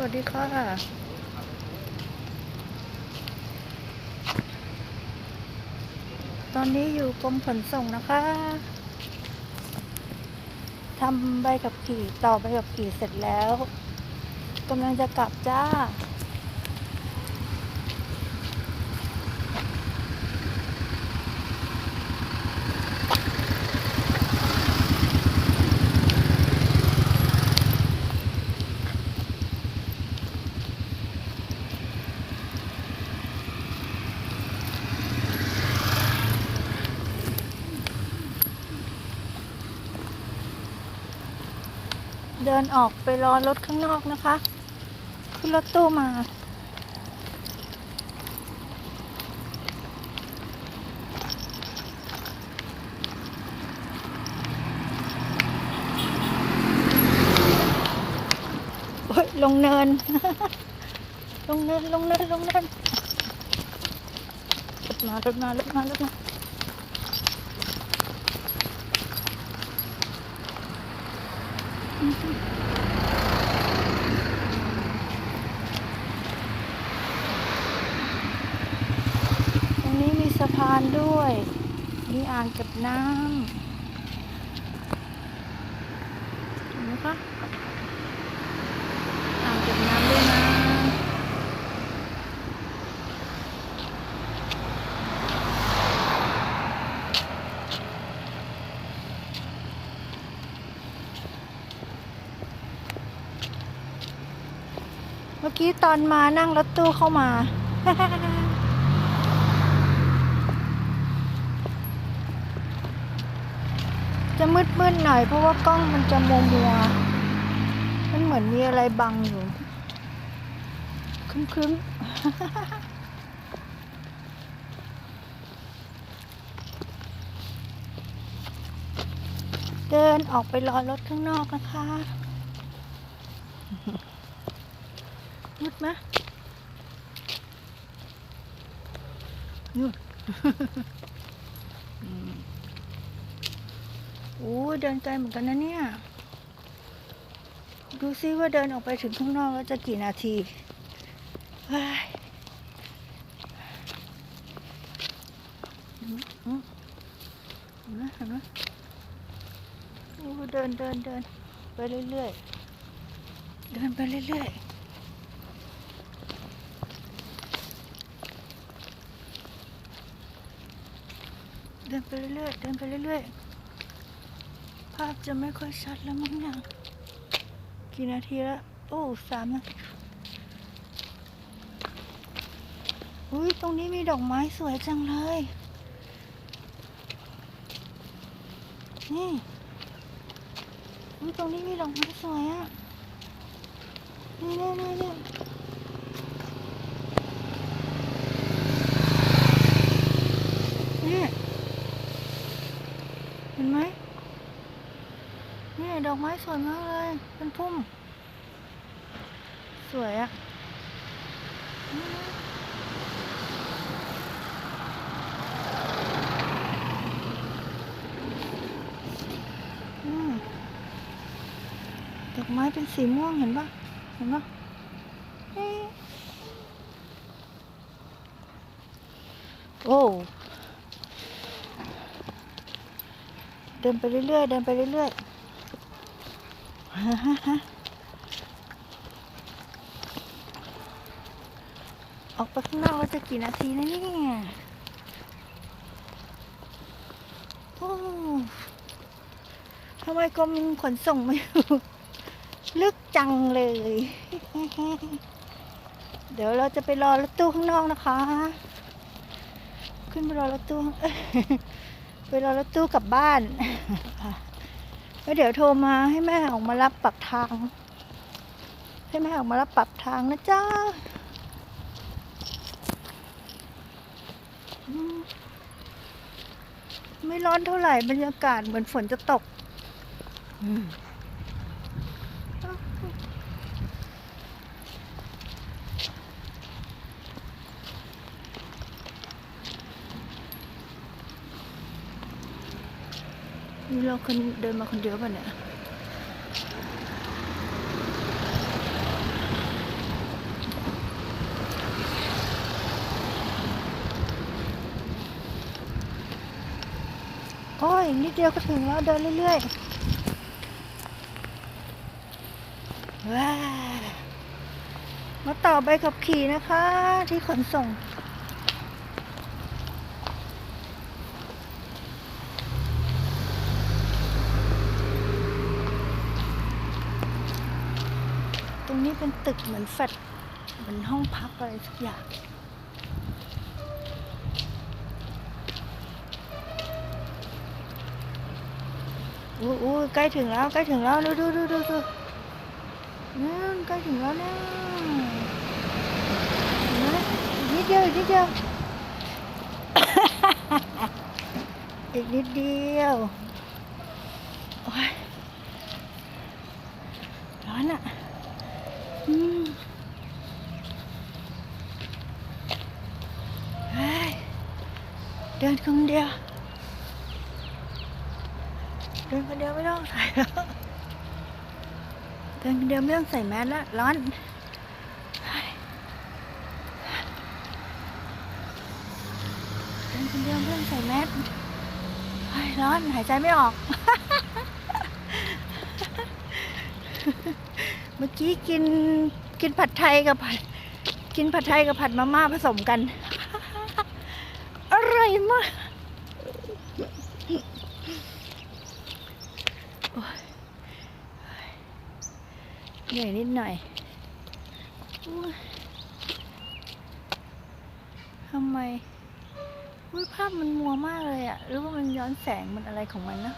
วัสดีค่ะ ตอนนี้อยู่กรมขนส่งนะคะทำใบกับขี่ต่อใบกับขี่เสร็จแล้วกำลังจะกลับจ้า เดินออกไปรอรถข้างนอกนะคะ ขึ้นรถตู้มา โอ้ยลงเนิน ลงเนิน ลงเนิน ลงเนินรถมารถมารถมารถมา ตรงนี้มีสะพานด้วย มีอ่างเก็บน้ำเห็นไหมคะ อ่างเก็บน้ำด้วยนะ เมื่อกี้ตอนมานั่งรถตู้เข้ามา จะมืดๆหน่อยเพราะว่ากล้องมันจะมัวมัวมันเหมือนมีอะไรบังอยู่ครึ้มๆเดินออกไปรอรถข้างนอกนะคะ มืดมนู่นโอ้ยเดินไกลเหมือนกันนะเนี่ย ดูซิว่าเดินออกไปถึงข้างนอกแล้วจะกี่นาทีเฮ้ยเห็นไหมเห็นไหมโอ้เดินเดินเดินไปเรื่อยๆ เดินไปเรื่อยๆ เดินไปเรื่อยๆเดินไปเรื่อยๆ ภาพจะไม่ค่อยชัดแล้วมั้งเนี่ยกี่นาทีแล้ว โอ้สามนาทีอุ้ยตรงนี้มีดอกไม้สวยจังเลย นี่อุ้ยตรงนี้มีดอกไม้สวยอะนี่ะ นี่นี่นี่ เห็นไหมนี่ดอกไม้สวยมากเลย เป็นพุ่ม สวยอะดอกไม้เป็นสีม่วงเห็นปะเห็นปะเอ๊ะโอ้ เดินไปเรื่อยๆ เดินไปเรื่อยๆฮะฮะฮะออกไปข้างนอกแล้วจะกี่นาทีนะเนี่ยโอ้ทำไมกรมขนส่งไม่รู้ลึกจังเลย เดี๋ยวเราจะไปรอรถตู้ข้างนอกนะคะ ขึ้นไปรอรถตู้ ไปรอรถตู้กลับบ้านแล้วเดี๋ยวโทรมาให้แม่ออกมารับปรับทาง ให้แม่ออกมารับปรับทางนะจ๊ะไม่ร้อนเท่าไหร่บรรยากาศเหมือนฝนจะตก อืมีเราคนเดินมาคนเดียวป่ะเนี่ยโอ้ยนิดเดียวก็ถึงแล้วเดินเรื่อยๆว้ามาต่อใบขับขี่นะคะ ที่ขนส่ง รงนี้เป็นตึกเหมือนแฟลตเหมือนห้องพักอะไรสักอย่างอู้อู้ใกล้ถึงแล้วใกล้ถึงแล้วดูดูดูดูดูนั่นใกล้ถึงแล้วนะนไหมอีกนิดเดียวอีกนิดเดียวอีกนิดเดียวโอ้ยร้อนอะอืมเฮ้ย เดินคนเดียวเดินคนเดียวไม่ต้องใส่แล้วเดินคนเดียวไม่ต้องใส่แมสแล้วร้อนเดินคนเดียวไม่ต้องใส่แมสเฮ้ร้อนหายใจไม่ออก เมื่อกี้กินกินผัดไทยกับผัดกินผัดไทยกับผัดมาม่าผสมกัน อร่อยมากเหนื่อยนิดหน่อยทำไมภาพมันมัวมากเลยอะหรือว่ามันย้อนแสงมันอะไรของมันนะ